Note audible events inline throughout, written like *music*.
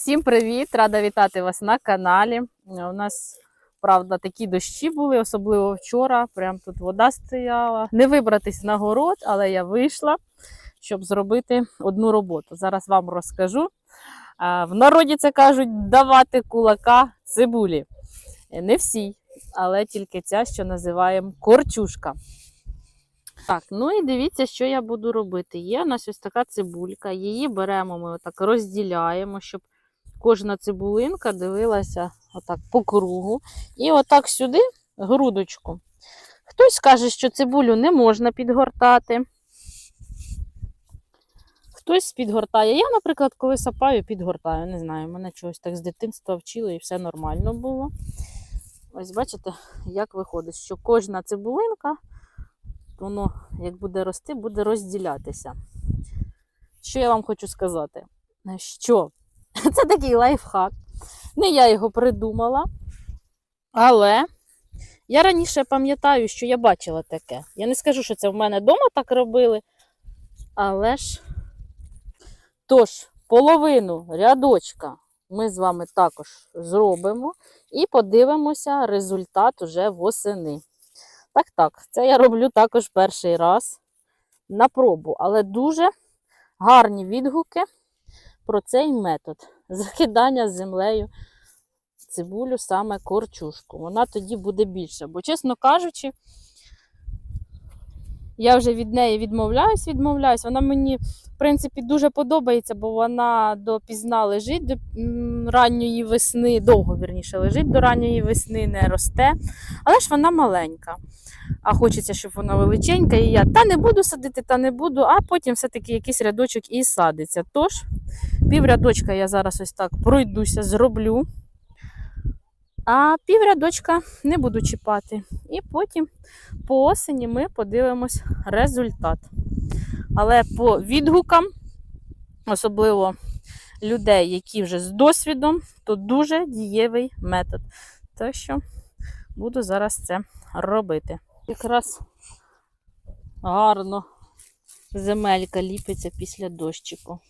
Всім привіт! Рада вітати вас на каналі. Е, У нас, правда, такі дощі були, особливо вчора. Прям тут вода стояла. Не вибратись на город, але я вийшла, щоб зробити одну роботу. Зараз вам розкажу. В народі це кажуть давати кулака цибулі. Е, Не всі, але тільки ця, що називаємо корчушка. Так, ну і дивіться, що я буду робити. Є у нас ось така цибулька, її беремо, ми отак розділяємо, щоб кожна цибулинка дивилася отак по кругу. І отак сюди грудочку. Хтось скаже, що цибулю не можна підгортати. Хтось підгортає. Я, наприклад, коли сапаю, підгортаю. Не знаю, мене чогось так з дитинства вчили і все нормально було. Ось бачите, як виходить, що кожна цибулинка, воно, як буде рости, буде розділятися. Що я вам хочу сказати? Що *laughs* це такий лайфхак. Не я його придумала. Але я раніше пам'ятаю, що я бачила таке. Я не скажу, що це в мене вдома так робили. Але ж, тож, половину рядочка ми з вами також зробимо і подивимося результат уже восени. Так, так, це я роблю також перший раз на пробу, але дуже гарні відгуки про цей метод *laughs* закидання землею цибулю саме корчушку. Вона тоді буде більша. Бо, чесно кажучи, я вже від неї відмовляюсь, відмовляюсь. Вона мені, в принципі, дуже подобається, бо вона допізна лежить до ранньої весни, довго вірніше лежить до ранньої весни, не росте. Але ж вона маленька. А хочеться, щоб вона величенька. І я та не буду садити, та не буду, а потім все-таки якийсь рядочок і садиться. Тож, піврядочка я зараз ось так пройдуся, зроблю. А піврядочка не буду чіпати. І потім по осені ми подивимось результат. Але по відгукам, особливо людей, які вже з досвідом, то дуже дієвий метод. Так що буду зараз це робити. Якраз гарно земелька ліпиться після дощику.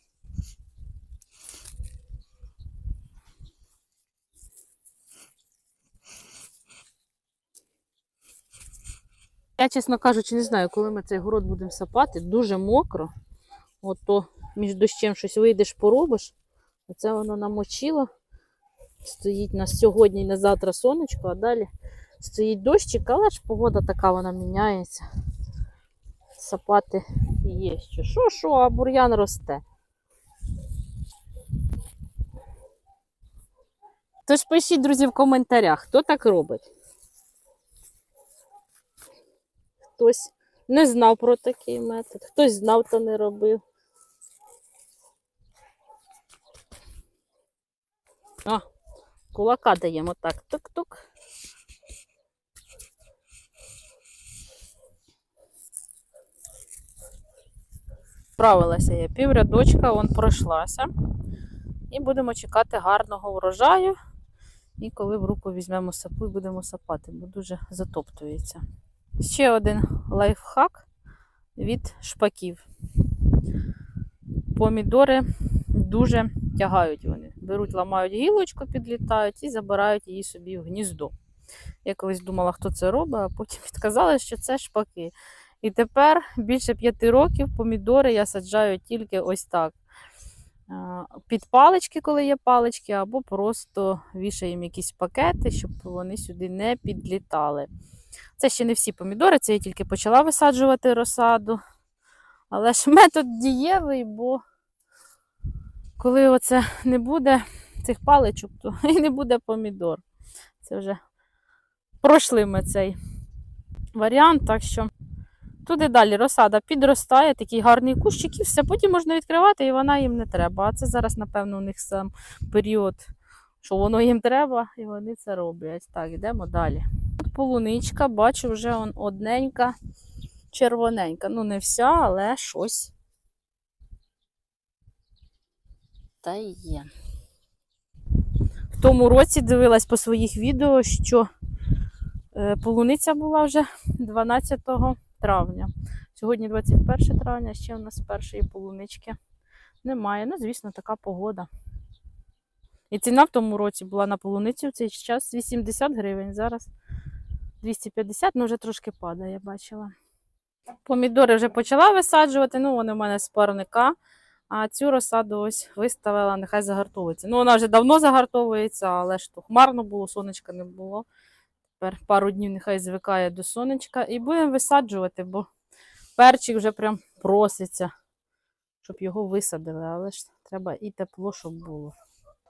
Я, чесно кажучи, не знаю, коли ми цей город будемо сапати, дуже мокро. От то між дощем щось вийдеш, поробиш. Оце воно намочило. Стоїть на сьогодні і на завтра сонечко, а далі стоїть дощик, але ж погода така вона міняється. Сапати є що. Що, що, а бур'ян росте. Тож пишіть, друзі, в коментарях, хто так робить. Хтось не знав про такий метод, хтось знав, та не робив. А, кулака даємо так. Тук-тук. Справилася я піврядочка, он пройшлася. І будемо чекати гарного врожаю. І коли в руку візьмемо сапу і будемо сапати, бо дуже затоптується. Ще один лайфхак від шпаків. Помідори дуже тягають вони. Беруть, ламають гілочку, підлітають і забирають її собі в гніздо. Я колись думала, хто це робить, а потім *laughs* підказали, що це шпаки. І тепер більше п'яти років помідори я саджаю тільки ось так. Під палички, коли є палички, або просто вішаємо якісь пакети, щоб вони сюди не підлітали. Це ще не всі помідори, це я тільки почала висаджувати розсаду. Але ж метод дієвий, бо коли оце не буде цих паличок, то *laughs* і не буде помідор. Це вже пройшли ми цей варіант, так що туди далі розсада підростає, такий гарний кущик, і все, потім можна відкривати, і вона їм не треба. А це зараз, напевно, у них сам період, що воно їм треба, і вони це роблять. Так, йдемо далі. Полуничка, бачу, вже он одненька, червоненька. Ну, не вся, але щось. Та є. В тому році дивилась по своїх відео, що е, полуниця була вже 12 травня. Сьогодні 21 травня, ще у нас першої полунички немає. Ну, звісно, така погода. І ціна в тому році була на полуницю в цей час 80 гривень. Зараз 250, ну вже трошки падає, я бачила. Помідори вже почала висаджувати, ну вони в мене з парника. А цю розсаду ось виставила, нехай загартовується. Ну, вона вже давно загартовується, але ж то хмарно було, сонечка не було. Тепер пару днів нехай звикає до сонечка. І будемо висаджувати, бо перчик вже прям проситься, щоб його висадили, але ж треба і тепло, щоб було.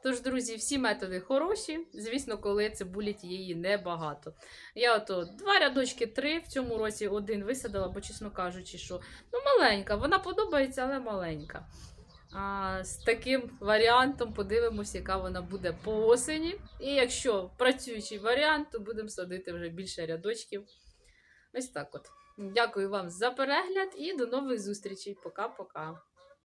Тож, друзі, всі методи хороші. Звісно, коли цибулі тієї небагато. Я ото два рядочки, три в цьому році один висадила, бо, чесно кажучи, що ну, маленька. Вона подобається, але маленька. А, з таким варіантом подивимося, яка вона буде по осені. І якщо працюючий варіант, то будемо садити вже більше рядочків. Ось так от. Дякую вам за перегляд і до нових зустрічей. Пока-пока.